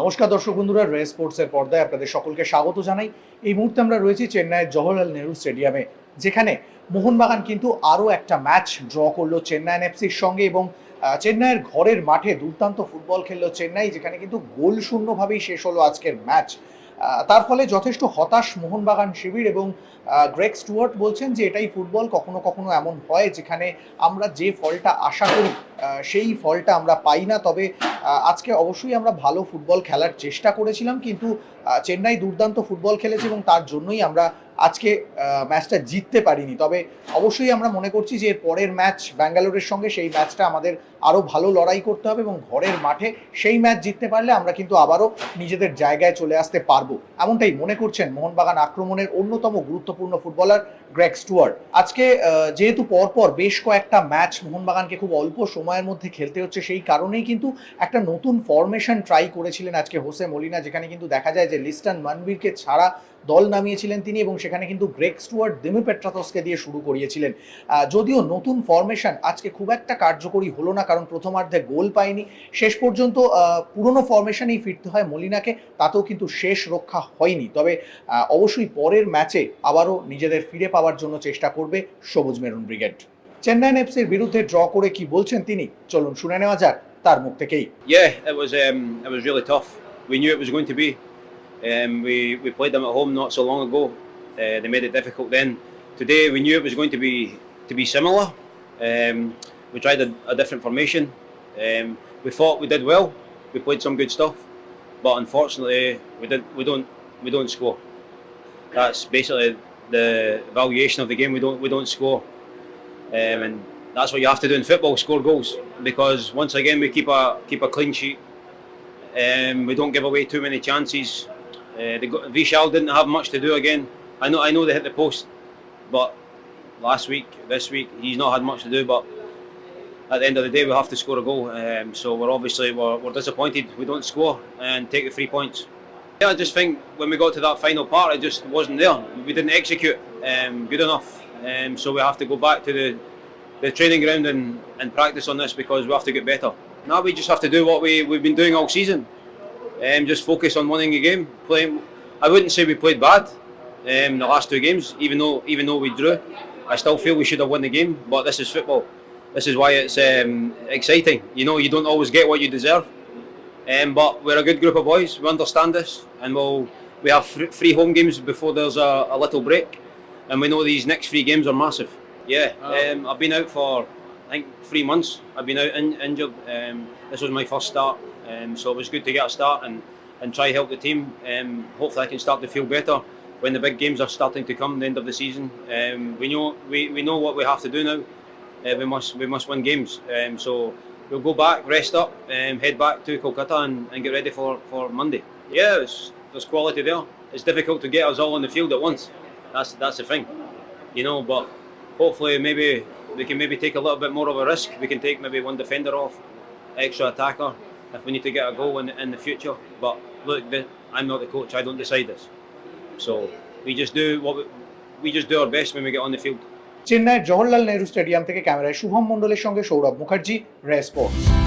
নমস্কার দর্শক বন্ধুরা, রে স্পোর্টসের পর্দায় আপনাদের সকলকে স্বাগত জানাই। এই মুহূর্তে আমরা রয়েছি চেন্নাইয়ের জওহরলাল নেহরু স্টেডিয়ামে, যেখানে মোহনবাগান কিন্তু আরও একটা ম্যাচ ড্র করল চেন্নাই এফসির সঙ্গে এবং চেন্নাইয়ের ঘরের মাঠে দুর্দান্ত ফুটবল খেললো চেন্নাই, যেখানে কিন্তু গোল শূন্যভাবেই শেষ হলো আজকের ম্যাচ। তার ফলে যথেষ্ট হতাশ মোহনবাগান শিবির এবং গ্রেগ স্টুয়ার্ট বলছেন যে এটাই ফুটবল, কখনো কখনো এমন হয় যেখানে আমরা যে ফলটা আশা করি সেই ফলটা আমরা পাই না। তবে আজকে অবশ্যই আমরা ভালো ফুটবল খেলার চেষ্টা করেছিলাম, কিন্তু চেন্নাই দুর্দান্ত ফুটবল খেলেছে এবং তার জন্যই আমরা আজকে ম্যাচটা জিততে পারিনি। তবে অবশ্যই আমরা মনে করছি যে এর পরের ম্যাচ ব্যাঙ্গালোরের সঙ্গে, সেই ম্যাচটা আমাদের আরও ভালো লড়াই করতে হবে এবং ঘরের মাঠে সেই ম্যাচ জিততে পারলে আমরা কিন্তু আবারও নিজেদের জায়গায় চলে আসতে পারব। এমনটাই মনে করছেন মোহনবাগান আক্রমণের অন্যতম গুরুত্বপূর্ণ ফুটবলার গ্রেগ স্টুয়ার্ট। আজকে যেহেতু পরপর বেশ কয়েকটা ম্যাচ মোহনবাগানকে খুব অল্প সময়ের মধ্যে খেলতে হচ্ছে, সেই কারণেই কিন্তু একটা নতুন ফরমেশন ট্রাই করেছিলেন আজকে হোসে মলিনা, যেখানে কিন্তু দেখা যায় যে লিস্টান মানবীরকে ছাড়া দল নামিয়েছিলেন তিনি এবং সেখানে কিন্তু গ্রেক স্টুয়ার্ট দেমি পেট্রাতসকে দিয়ে শুরু করিয়েছিলেন। যদিও নতুন ফরমেশন আজকে খুব একটা কার্যকরী হলো না কারণ প্রথমার্ধে গোল পায়নি। শেষ পর্যন্ত পুরনো ফরমেশনেই ফিরতে হয় মলিনাকে তাতেও কিন্তু শেষ রক্ষা হয়নি। তবে অবশ্যই পরের ম্যাচে আবারও নিজেদের ফিরে পাওয়ার জন্য চেষ্টা করবে সবুজ মেরুন ব্রিগেড। চেন্নাই এফসির বিরুদ্ধে ড্র করে কি বলছেন তিনি? চলুন শুনে নেওয়া যাক তার মুখ থেকেই। Yeah, it was um, it was really tough. We knew it was going to be. Um, we we played them at home not so long ago. Uh, they made it difficult then. Today we knew it was going to be to be similar. Um, we tried a, a different formation. Um, we thought we did well. We played some good stuff, but unfortunately we did we don't we don't score. That's basically the valuation of the game. We don't we don't score, um, and that's what you have to do in football: score goals. Because once again we keep a keep a clean sheet. Um, we don't give away too many chances. Uh, Vishal didn't have much to do again. I know I know they hit the post, but last week, this week, he's not had much to do. But at the end of the day, we have to score a goal. Um, so we're obviously we're, we're disappointed we don't score and take the three points. Yeah, I just think when we got to that final part, it just wasn't there. We didn't execute um, good enough. Um, so we have to go back to the the training ground and, and practice on this because we have to get better. Now we just have to do what we, we've been doing all season. Um, just focus on winning a game. Playing, I wouldn't say we played bad um, the last two games, even though even though we drew. I still feel we should have won the game, but this is football. This is why it's um, exciting. You know, you don't always get what you deserve. Um, but we're a good group of boys. We understand this, and we'll we have thr- three home games before there's a, a little break, and we know these next three games are massive. Yeah, um, I've been out for I think three months. I've been out in, injured. Um, this was my first start, um, so it was good to get a start and, and try help the team. Um, hopefully, I can start to feel better when the big games are starting to come. The end of the season, um, we know we, we know what we have to do now. Uh, we must we must win games. Um, so we'll go back, rest up, um, head back to Kolkata and, and get ready for, for Monday. Yeah, it's, there's quality there. It's difficult to get us all on the field at once. That's that's the thing, you know. But hopefully, maybe we can maybe take a little bit more of a risk. We can take maybe one defender off, extra attacker, if we need to get a goal in, in the future. But look, the, I'm not the coach. I don't decide this. So we just do what we, we just do our best when we get on the field. চেন্নাইয়ের Jawaharlal Nehru stadium থেকে ক্যামেরায় শুভম মন্ডলের সঙ্গে সৌরভ মুখার্জি রে sports